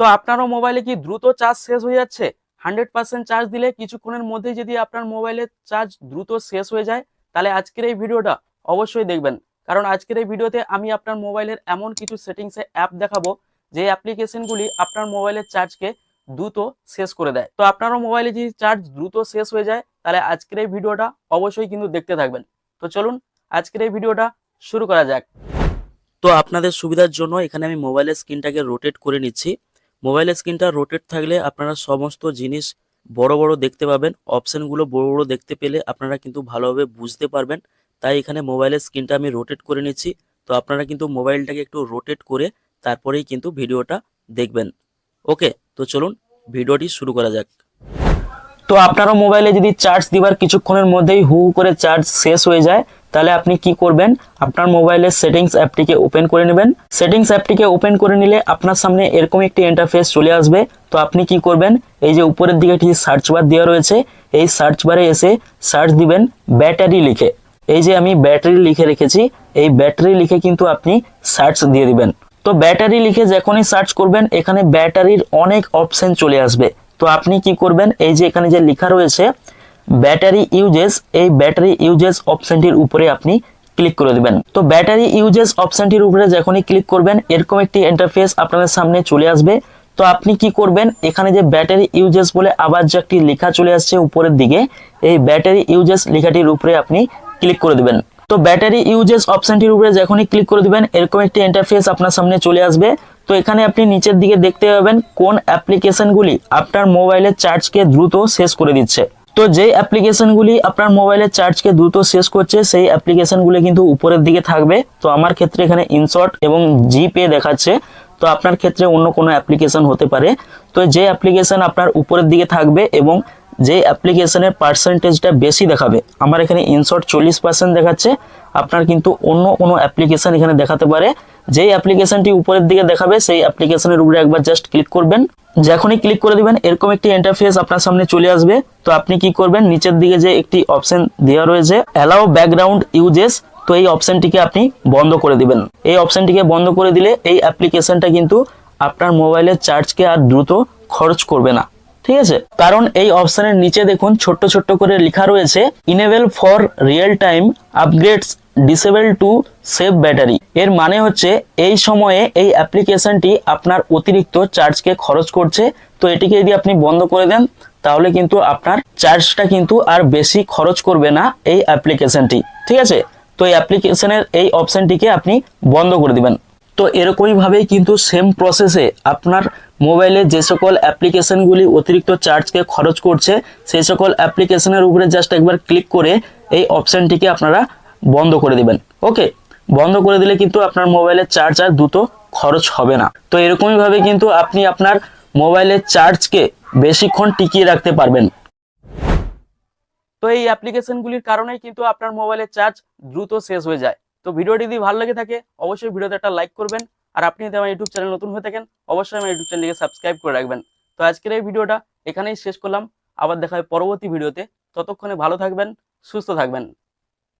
তো আপনারও মোবাইলে কি দ্রুত চার্জ শেষ হয়ে যাচ্ছে? হান্ড্রেড পার্সেন্ট চার্জ দিলে কিছুক্ষণের মধ্যেই যদি আপনার মোবাইলের চার্জ দ্রুত শেষ হয়ে যায়, তাহলে আজকের এই ভিডিওটা অবশ্যই দেখবেন। কারণ আজকের এই ভিডিওতে আমি আপনার মোবাইলের এমন কিছু সেটিংসে অ্যাপ দেখাবো, যে অ্যাপ্লিকেশনগুলি আপনার মোবাইলের চার্জকে দ্রুত শেষ করে দেয়। তো আপনারও মোবাইলে যদি চার্জ দ্রুত শেষ হয়ে যায়, তাহলে আজকের এই ভিডিওটা অবশ্যই কিন্তু দেখতে থাকবেন। তো চলুন, আজকের এই ভিডিওটা শুরু করা যাক। তো আপনাদের সুবিধার জন্য এখানে আমি মোবাইলের স্ক্রিনটাকে রোটেট করে নিচ্ছি। মোবাইলের স্ক্রিনটা রোটেট থাকলে আপনারা সমস্ত জিনিস বড় বড় দেখতে পাবেন। অপশানগুলো বড় বড় দেখতে পেলে আপনারা কিন্তু ভালোভাবে বুঝতে পারবেন। তাই এখানে মোবাইলের স্ক্রিনটা আমি রোটেট করে নিচ্ছি। তো আপনারা কিন্তু মোবাইলটাকে একটু রোটেট করে তারপরেই কিন্তু ভিডিওটা দেখবেন। ওকে তো চলুন ভিডিওটি শুরু করা যাক। তো আপনারও মোবাইলে যদি চার্জ দিবার কিছুক্ষণের মধ্যেই হু করে চার্জ শেষ হয়ে যায় তাহলে আপনি কি করবেন? আপনার মোবাইলের সেটিংস অ্যাপটিকে ওপেন করে নেবেন। সেটিংস অ্যাপটিকে ওপেন করে নিলে আপনার সামনে এরকম একটি ইন্টারফেস চলে আসবে। তো আপনি কি করবেন? এই যে উপরের দিকে একটি সার্চ বার দেওয়া রয়েছে, এই সার্চ বারে এসে সার্চ দিবেন ব্যাটারি লিখে। এই যে আমি ব্যাটারি লিখে রেখেছি, এই ব্যাটারি লিখে কিন্তু আপনি সার্চ দিয়ে দিবেন। তো ব্যাটারি লিখে যখনই সার্চ করবেন, এখানে ব্যাটারির অনেক অপশন চলে আসবে। তো আপনি কি করবেন? এই যে এখানে যে লেখা রয়েছে ব্যাটারি ইউজেস, এই ব্যাটারি ইউজেস অপশনটির উপরে আপনি ক্লিক করে দিবেন। তো ব্যাটারি ইউজেস অপশনটির উপরে যখনই ক্লিক করবেন, এরকম একটি ইন্টারফেস আপনাদের সামনে চলে আসবে। তো আপনি কি করবেন, এখানে যে ব্যাটারি ইউজেস বলে আবার যে একটি লেখা চলে আসছে উপরের দিকে, এই ব্যাটারি ইউজেস লেখাটির উপরে আপনি ক্লিক করে দিবেন। তো ব্যাটারি ইউজেস অপশনটির উপরে যখনই ক্লিক করে দিবেন, এরকম একটি ইন্টারফেস আপনার সামনে চলে আসবে। তো এখানে আপনি নিচের দিকে দেখতে পাবেন কোন অ্যাপ্লিকেশনগুলি আপনার মোবাইলের চার্জকে দ্রুত শেষ করে দিচ্ছে। তো যেই অ্যাপ্লিকেশনগুলি আপনার মোবাইলের চার্জকে দ্রুত শেষ করছে, সেই অ্যাপ্লিকেশনগুলি কিন্তু উপরের দিকে থাকবে। তো আমার ক্ষেত্রে এখানে ইনশর্ট এবং জিপে দেখাচ্ছে। তো আপনার ক্ষেত্রে অন্য কোনো অ্যাপ্লিকেশন হতে পারে। তো যে অ্যাপ্লিকেশন আপনার উপরের দিকে থাকবে এবং যে অ্যাপ্লিকেশনের পার্সেন্টেজটা বেশি দেখাবে, আমার এখানে ইনশর্ট চল্লিশ পার্সেন্ট দেখাচ্ছে। আপনার কিন্তু অন্য কোনো অ্যাপ্লিকেশন এখানে দেখাতে পারে। যেই অ্যাপ্লিকেশনটি উপরের দিকে দেখাবে, সেই অ্যাপ্লিকেশনের উপরে একবার জাস্ট ক্লিক করবেন। যখনই ক্লিক করে দিবেন, এরকম একটি ইন্টারফেস আপনার সামনে চলে আসবে। তো আপনি কি করবেন? নিচের দিকে যে একটি অপশন দেওয়া রয়েছে অ্যালাউ ব্যাকগ্রাউন্ড ইউজেস তো এই অপশনটিকে আপনি বন্ধ করে দিবেন। এই অপশনটিকে বন্ধ করে দিলে এই অ্যাপ্লিকেশনটা কিন্তু আপনার মোবাইলের চার্জকে আর দ্রুত খরচ করবে না। ঠিক আছে? কারণ এই অপশনের নিচে দেখুন, ছোট্ট ছোট্ট করে লেখা রয়েছে enable for real time upgrades disable to save battery এর মানে হচ্ছে এই সময়ে এই অ্যাপ্লিকেশনটি আপনার অতিরিক্ত চার্জকে খরচ করছে। তো এটিকে যদি আপনি বন্ধ করে দেন, তাহলে কিন্তু আপনার চার্জটা কিন্তু আর বেশি খরচ করবে না এই অ্যাপ্লিকেশনটি ঠিক আছে? তো এই অ্যাপ্লিকেশনের এই অপশনটিকে আপনি বন্ধ করে দিবেন। তো এরকমইভাবেই কিন্তু সেম প্রসেসে আপনার মোবাইলে যে সকল অ্যাপ্লিকেশনগুলি অতিরিক্ত চার্জকে খরচ করছে, সেই সকল অ্যাপ্লিকেশনের উপরে জাস্ট একবার ক্লিক করে এই অপশনটিকে আপনারা বন্ধ করে দিবেন। ওকে? বন্ধ করে দিলে কিন্তু আপনার মোবাইলের চার্জ আর দ্রুত খরচ হবে না। তো এরকমইভাবে কিন্তু আপনি আপনার মোবাইলের চার্জকে বেশিক্ষণ টিকিয়ে রাখতে পারবেন। তো এই অ্যাপ্লিকেশনগুলির কারণেই কিন্তু আপনার মোবাইলের চার্জ দ্রুত শেষ হয়ে যায়। তো ভিডিওটি যদি ভালো লেগে থাকে, অবশ্যই ভিডিওতে একটা লাইক করবেন। আর আপনি যদি আমার ইউটিউব চ্যানেল নতুন হয়ে থাকেন, অবশ্যই আমার ইউটিউব চ্যানেলকে সাবস্ক্রাইব করে রাখবেন। তো আজকের এই ভিডিওটা এখানেই শেষ করলাম। আবার দেখা হয় পরবর্তী ভিডিওতে। ততক্ষণে ভালো থাকবেন, সুস্থ থাকবেন।